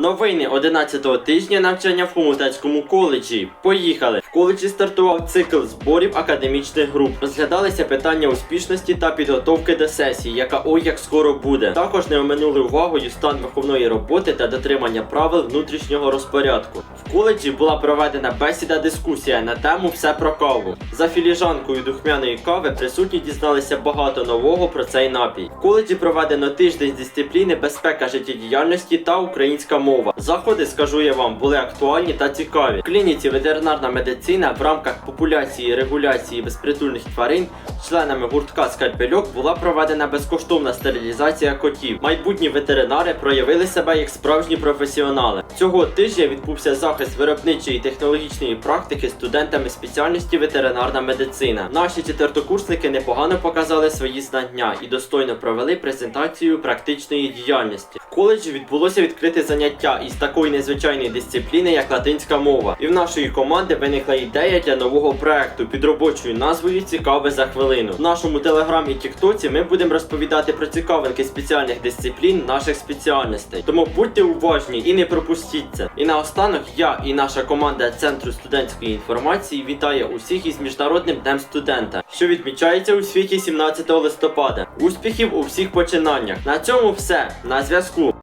Новини 11-го тижня навчання в Хомутецькому коледжі. Поїхали! В коледжі стартував цикл зборів академічних груп. Розглядалися питання успішності та підготовки до сесії, яка ой як скоро буде. Також не оминули увагою стан виховної роботи та дотримання правил внутрішнього розпорядку. В коледжі була проведена бесіда-дискусія на тему все про каву. За філіжанкою духмяної кави присутні дізналися багато нового про цей напій. В коледжі проведено тиждень з дисципліни безпека життєдіяльності та українська мова. Заходи, скажу я вам, були актуальні та цікаві. В клініці ветеринарна медицина в рамках популяції регуляції безпритульних тварин членами гуртка скальпельок була проведена безкоштовна стерилізація котів. Майбутні ветеринари проявили себе як справжні професіонали. Цього тижня відбувся захист виробничої технологічної практики студентами спеціальності ветеринарна медицина. Наші четвертокурсники непогано показали свої знання і достойно провели презентацію практичної діяльності. Коледжі відбулося відкрите заняття із такої незвичайної дисципліни, як латинська мова. І в нашої команди виникла ідея для нового проекту під робочою назвою Цікаве за хвилину. В нашому телеграмі тіктоці ми будемо розповідати про цікавинки спеціальних дисциплін наших спеціальностей. Тому будьте уважні і не пропустіть це. І наостанок я і наша команда Центру студентської інформації вітає усіх із міжнародним днем студента, що відмічається у світі 17 листопада. Успіхів у всіх починаннях. На цьому все. На зв'язку.